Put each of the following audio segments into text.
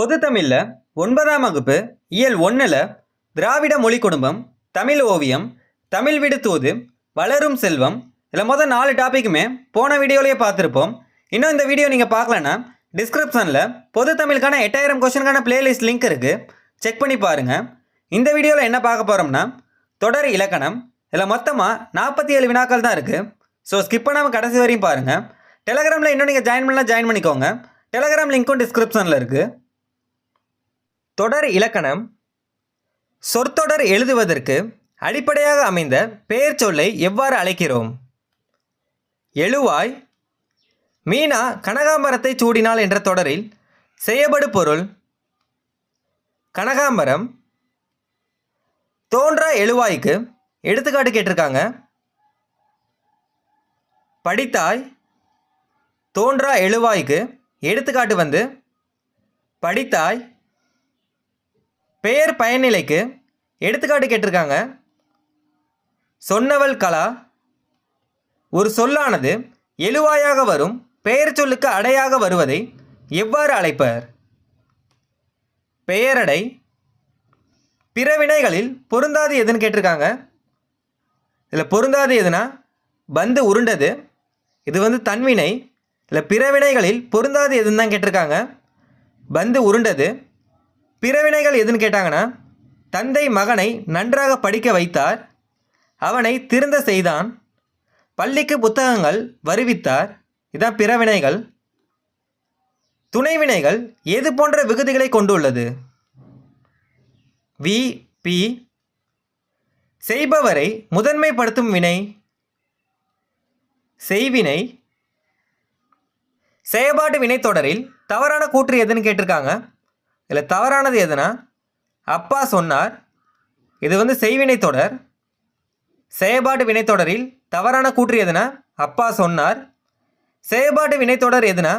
பொது தமிழில் ஒன்பதாம் வகுப்பு இயல் ஒன்றில் திராவிட மொழி குடும்பம் தமிழ் ஓவியம் தமிழ் விடுத்தூது வளரும் செல்வம் இதில் மொதல் நாலு டாப்பிக்குமே போன வீடியோலேயே பார்த்துருப்போம். இன்னும் இந்த வீடியோ நீங்கள் பார்க்கலன்னா டிஸ்கிரிப்ஷனில் பொது தமிழுக்கான எட்டாயிரம் கொஷனுக்கான பிளேலிஸ்ட் லிங்க் இருக்குது செக் பண்ணி பாருங்கள் இந்த வீடியோவில் என்ன பார்க்க போகிறோம்னா தொடர் இலக்கணம் இதில் மொத்தமாக நாற்பத்தி ஏழு வினாக்கள் தான் இருக்குது ஸோ ஸ்கிப் பண்ணாமல் கடைசி வரையும் பாருங்கள் டெலகிராமில் இன்னும் நீங்கள் ஜாயின் பண்ணலாம் ஜாயின் பண்ணிக்கோங்க. டெலகிராம் லிங்க்கும் டிஸ்கிரிப்ஷனில் இருக்குது தொடர் இலக்கணம் சொற்தொடர் எழுதுவதற்கு அடிப்படையாக அமைந்த பெயர் சொல்லை எவ்வாறு அழைக்கிறோம்? எழுவாய் மீனா கனகாம்பரத்தை சூடினாள் என்ற தொடரில் செய்யப்படு பொருள் கனகாம்பரம் தோன்றா எழுவாய்க்கு எடுத்துக்காட்டு கேட்டிருக்காங்க. படித்தாய் தோன்றா எழுவாய்க்கு எடுத்துக்காட்டு வந்து படித்தாய் பெயர் பயனிலைக்கு எடுத்துக்காட்டு கேட்டிருக்காங்க. சொன்னவள் கலா. ஒரு சொல்லானது எழுவாயாக வரும் பெயர் சொல்லுக்கு அடையாக வருவதை எவ்வாறு அழைப்பர்? பெயரடை. பிற வினைகளில் பொருந்தாது எதுன்னு கேட்டிருக்காங்க. இதில் பொருந்தாது எதுனா? பந்து உருண்டது. இது வந்து தன்வினை. இல்லை பிற வினைகளில் பொருந்தாது எதுன்னு தான் கேட்டிருக்காங்க. பந்து உருண்டது. பிறவினைகள் எதுன்னு கேட்டாங்கன்னா தந்தை மகனை நன்றாக படிக்க வைத்தார் அவனை திருந்த செய்தான் பள்ளிக்கு புத்தகங்கள் வருவித்தார் இதான் பிறவினைகள். துணைவினைகள் துணை வினைகள் எது போன்ற விகுதிகளை கொண்டுள்ளது? வி பி. செய்பவரை முதன்மைப்படுத்தும் வினை. செய்வினை. செயல்பாட்டு வினைத்தொடரில் தவறான கூற்று எதுன்னு கேட்டிருக்காங்க. இதில் தவறானது எதுனா அப்பா சொன்னார் இது வந்து செய்வினை தொடர் செயல்பாட்டு வினைத்தொடரில் தவறான கூற்று எதுனா அப்பா சொன்னார் செயல்பாட்டு வினைத்தொடர் எதுனா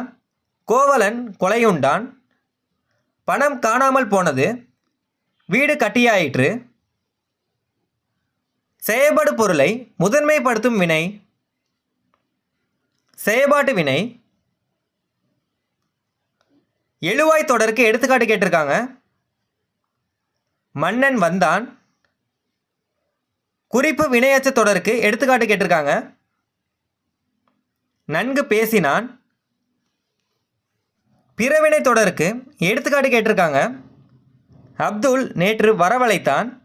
கோவலன் கொலையுண்டான் பணம் காணாமல் போனது வீடு கட்டியாயிற்று செயல்பாடு பொருளை முதன்மைப்படுத்தும் வினை செயல்பாட்டு வினை எழுவாய் தொடருக்கு எடுத்துக்காட்டு கேட்டிருக்காங்க. மன்னன் வந்தான். குறிப்பு வினையச்ச தொடருக்கு எடுத்துக்காட்டு கேட்டிருக்காங்க. நன்கு பேசினான். பிறவினை தொடருக்கு எடுத்துக்காட்டு கேட்டிருக்காங்க. அப்துல் நேற்று வரவழைத்தான்.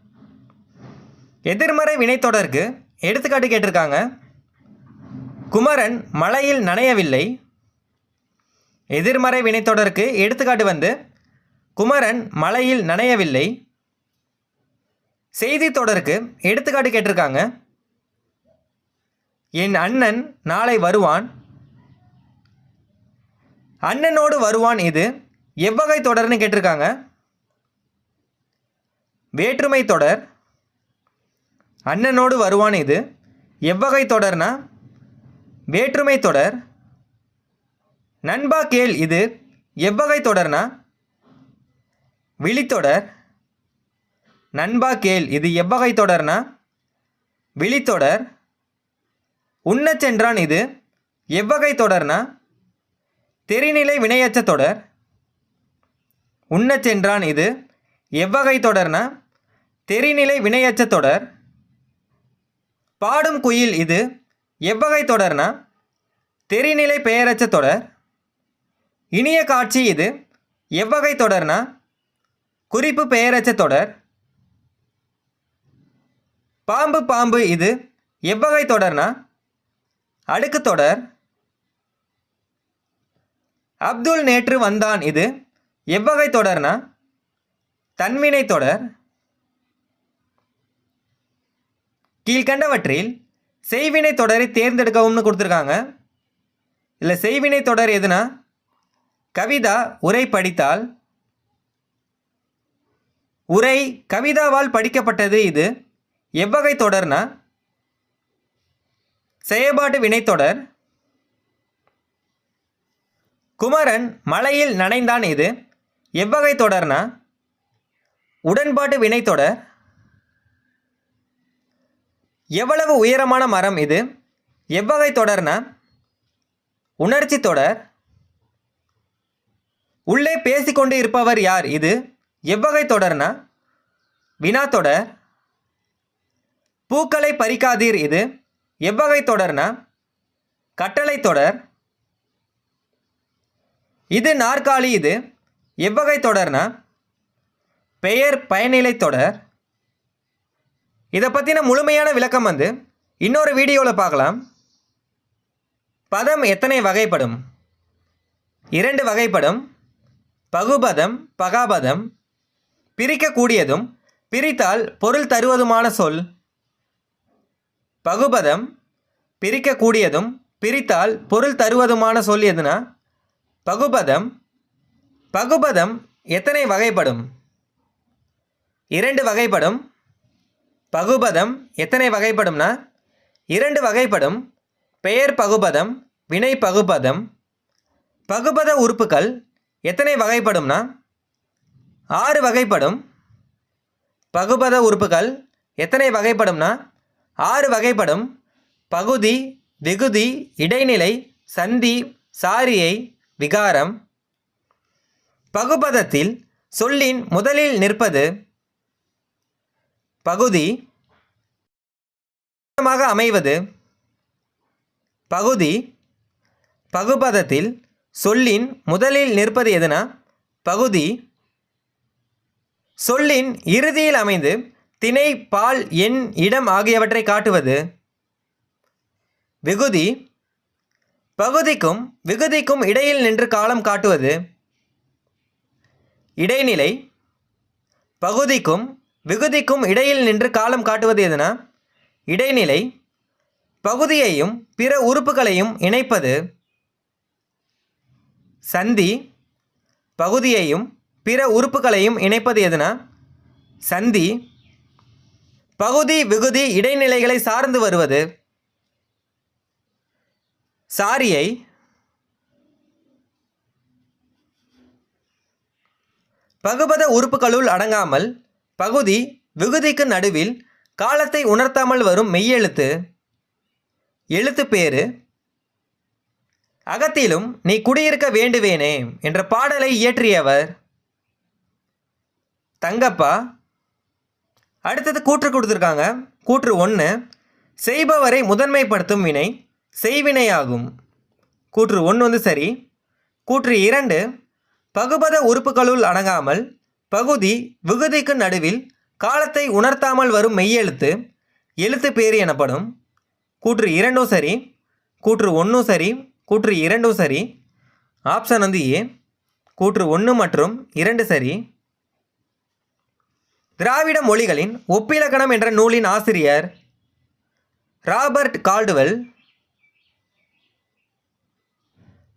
எதிர்மறை வினைத்தொடருக்கு எடுத்துக்காட்டு கேட்டிருக்காங்க. குமரன் மழையில் நனையவில்லை. எதிர்மறை வினைத்தொடருக்கு எடுத்துக்காட்டு வந்து குமரன் மலையில் நனையவில்லை. செய்தி தொடருக்கு எடுத்துக்காட்டு கேட்டிருக்காங்க. என் அண்ணன் நாளை வருவான். அண்ணனோடு வருவான் இது எவ்வகை தொடர்னு கேட்டிருக்காங்க. வேற்றுமை தொடர் அண்ணனோடு வருவான் இது எவ்வகை தொடர்னா வேற்றுமை தொடர் நண்பா கேள் இது எவ்வகை தொடர்னா? விழித்தொடர். நண்பா கேள் இது எவ்வகை தொடர்னா? விழித்தொடர். உண்ணச் சென்றான் இது எவ்வகை தொடர்னா? தெரிநிலை வினையச்ச தொடர். உண்ணச் சென்றான் இது எவ்வகை தொடர்னா? தெரிநிலை வினையச்ச தொடர். பாடும் குயில் இது எவ்வகை தொடர்னா? தெரிநிலை பெயரச்ச தொடர். இனிய காட்சி இது. எவ்வகை தொடர்னா குறிப்பு பெயரச்ச தொடர். பாம்பு பாம்பு இது. எவ்வகை தொடர்னா அடுக்கு தொடர். அப்துல் நேற்று வந்தான் இது. எவ்வகை தொடர்னா தன்வினை தொடர். கீழ்கண்டவற்றில் செய்வினை தொடரை தேர்ந்தெடுக்கவும்னு கொடுத்துருக்காங்க. இல்லை செய்வினை தொடர் எதுனா கவிதா உரை படித்தால்? உரை கவிதாவால் படிக்கப்பட்டது இது. எவ்வகை தொடர்னா? செயல்பாட்டு வினைத்தொடர் குமரன் மலையில் நனைந்தான் இது. எவ்வகை தொடர்னா? உடன்பாட்டு வினைத்தொடர் எவ்வளவு உயரமான மரம் இது? எவ்வகை தொடர்னா? உணர்ச்சி தொடர். உள்ளே பேசிக்கொண்டு இருப்பவர் யார்? இது எவ்வகை தொடர்னா வினா தொடர் பூக்களை பறிக்காதீர். இது எவ்வகை தொடர்னா கட்டளை தொடர். இது நாற்காலி. இது எவ்வகை தொடர்னா பெயர் பயனிலை தொடர். இதை பற்றின முழுமையான விளக்கம் வந்து இன்னொரு வீடியோவில் பார்க்கலாம். பதம் எத்தனை வகைப்படும்? இரண்டு வகைப்படும். பகுபதம் பகாபதம் பிரிக்கக்கூடியதும் பிரித்தால் பொருள் தருவதுமான சொல். பகுபதம் பிரிக்கக்கூடியதும் பிரித்தால் பொருள் தருவதுமான சொல் எதுனா? பகுபதம் பகுபதம் எத்தனை வகைப்படும்? இரண்டு வகைப்படும். பகுபதம் எத்தனை வகைப்படும்னா? இரண்டு வகைப்படும். பெயர் பகுபதம் வினை பகுபதம். பகுபத உறுப்புகள் எத்தனை வகைப்படும்னா? ஆறு வகைப்படும். பகுபத உறுப்புகள் எத்தனை வகைப்படும்னா? ஆறு வகைப்படும். பகுதி விகுதி இடைநிலை சந்தி சாரியை விகாரம். பகுபதத்தில் சொல்லின் முதலில் நிற்பது பகுதி அமைவது பகுதி பகுபதத்தில் சொல்லின் முதலில் நிற்பது எதுனா? பகுதி. சொல்லின் இறுதியில் அமைந்து திணை பால் எண் இடம் ஆகியவற்றை காட்டுவது. விகுதி. பகுதிக்கும் விகுதிக்கும் இடையில் நின்று காலம் காட்டுவது. இடைநிலை. பகுதிக்கும் விகுதிக்கும் இடையில் நின்று காலம் காட்டுவது எதுனா? இடைநிலை. பகுதியையும் பிற உறுப்புகளையும் இணைப்பது. சந்தி பகுதியையும் பிற உறுப்புகளையும் இணைப்பது எதுனா? சந்தி பகுதி விகுதி இடைநிலைகளை சார்ந்து வருவது. சாரியை பகுபத உறுப்புகளுள் அடங்காமல் பகுதி விகுதிக்கு நடுவில் காலத்தை உணர்த்தாமல் வரும் மெய்யெழுத்து எழுத்து பேரு அகத்திலும் நீ குடியிருக்க வேண்டுவேனே என்ற பாடலை இயற்றியவர் தங்கப்பா. அடுத்தது கூற்று கொடுத்துருக்காங்க. கூற்று ஒன்று செய்பவரை முதன்மைப்படுத்தும் வினை செய்வினையாகும். கூற்று ஒன்று வந்து சரி. கூற்று இரண்டு பகுபத உறுப்புகளுள் அடங்காமல் பகுதி விகுதிக்கு நடுவில் காலத்தை உணர்த்தாமல் வரும் மெய்யெழுத்து எழுத்து பேர் எனப்படும். கூற்று இரண்டும் சரி. கூற்று ஒன்றும் சரி. கூற்று இரண்டும் சரி. ஆப்ஷன் வந்து ஏ கூற்று ஒன்று மற்றும் இரண்டு சரி. திராவிட மொழிகளின் ஒப்பிலக்கணம் என்ற நூலின் ஆசிரியர் ராபர்ட் கால்டுவெல்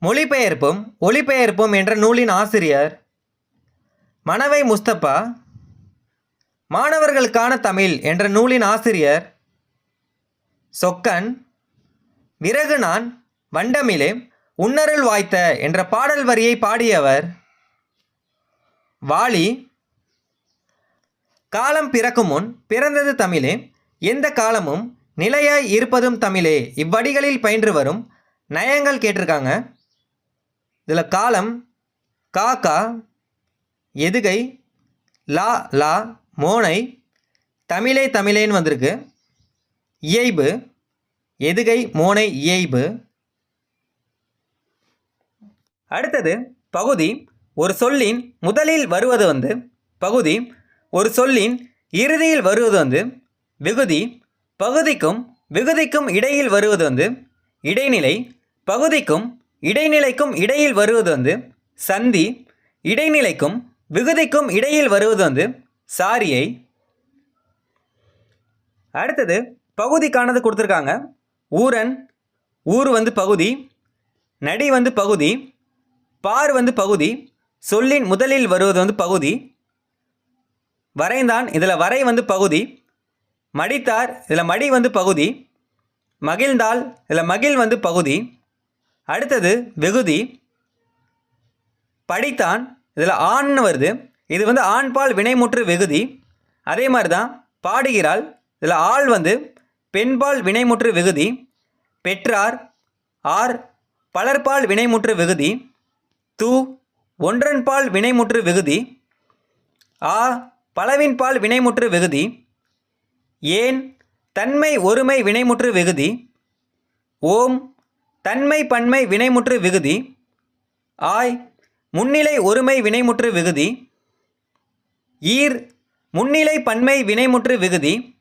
மொழிபெயர்ப்பும் ஒளிபெயர்ப்பும் என்ற நூலின் ஆசிரியர் மணவை முஸ்தபா மாணவர்களுக்கான தமிழ் என்ற நூலின் ஆசிரியர் சொக்கன் விறகு நான் வண்டமிலே உன்னருள் வாய்த்த என்ற பாடல் வரியை பாடியவர் வாலி. காலம் பிறக்கும் முன் பிறந்தது தமிழே. எந்த காலமும் நிலையாய் இருப்பதும் தமிழே. இவ்வடிகளில் பயின்று வரும் நயங்கள் கேட்டிருக்காங்க. இதில் காலம் காக்கா எதுகை லா லா மோனை தமிழே தமிழேன்னு வந்திருக்கு. இயைபு எதுகை மோனை இயைபு. அடுத்தது பகுதி ஒரு சொல்லின் முதலில் வருவது வந்து பகுதி ஒரு சொல்லின் இறுதியில் வருவது வந்து விகுதி பகுதிக்கும் விகுதிக்கும் இடையில் வருவது வந்து இடைநிலை பகுதிக்கும் இடைநிலைக்கும் இடையில் வருவது வந்து சந்தி இடைநிலைக்கும் விகுதிக்கும் இடையில் வருவது வந்து சாரியை. அடுத்தது பகுதிக்கானது கொடுத்துருக்காங்க. ஊரன் ஊர் வந்து பகுதி நடி வந்து பகுதி பார் வந்து பகுதி சொல்லின் முதலில் வருவது வந்து பகுதி வரைந்தான் இதில் வரை வந்து பகுதி மடித்தார் இதில் மடி வந்து பகுதி மகிழ்ந்தால் இதில் மகிழ் வந்து பகுதி அடுத்தது வெகுதி படித்தான் இதில் ஆண்னு வருது இது வந்து ஆண்பால் வினைமுற்று வெகுதி அதே மாதிரி தான் பாடுகிறாள் இதில் ஆள் வந்து பெண்பால் வினைமுற்று வெகுதி பெற்றார் ஆர் பலர்பால் வினைமுற்று வெகுதி து ஒன்றன்பால் வினைமுற்று விகுதி. ஆ பலவின்பால் வினைமுற்று விகுதி. ஏன் தன்மை ஒருமை வினைமுற்று விகுதி. ஓம் தன்மை பன்மை வினைமுற்று விகுதி. ஆய் முன்னிலை ஒருமை வினைமுற்று விகுதி. ஈர் முன்னிலை பன்மை வினைமுற்று விகுதி.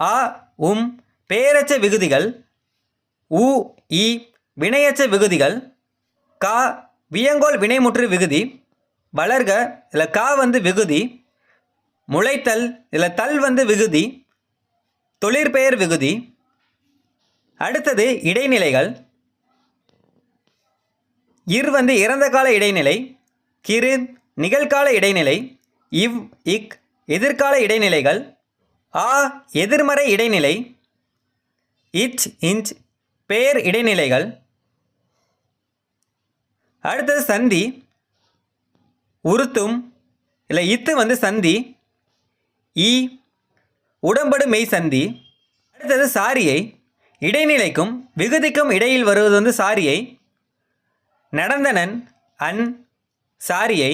ஆ உம் பெயரச்ச விகுதிகள். உ இ வினையச்ச விகுதிகள். கா வியங்கோல் வினைமுற்று விகுதி வளர்க இதில் கா வந்து விகுதி முளைத்தல் இதில் தல் வந்து விகுதி தொழிற்பெயர் விகுதி. அடுத்தது இடைநிலைகள். இர் வந்து இறந்த கால இடைநிலை கிரு நிகழ்கால இடைநிலை இவ் இக் எதிர்கால இடைநிலைகள் ஆ எதிர்மறை இடைநிலை இச் இன்ச் பெயர் இடைநிலைகள். அடுத்தது சந்தி. உருத்தும் இல்லை இத்து வந்து சந்தி. ஈ உடம்படு மெய் சந்தி. அடுத்தது சாரியை. இடைநிலைக்கும் விகுதிக்கும் இடையில் வருவது வந்து சாரியை. நடந்தனன் அன் சாரியை.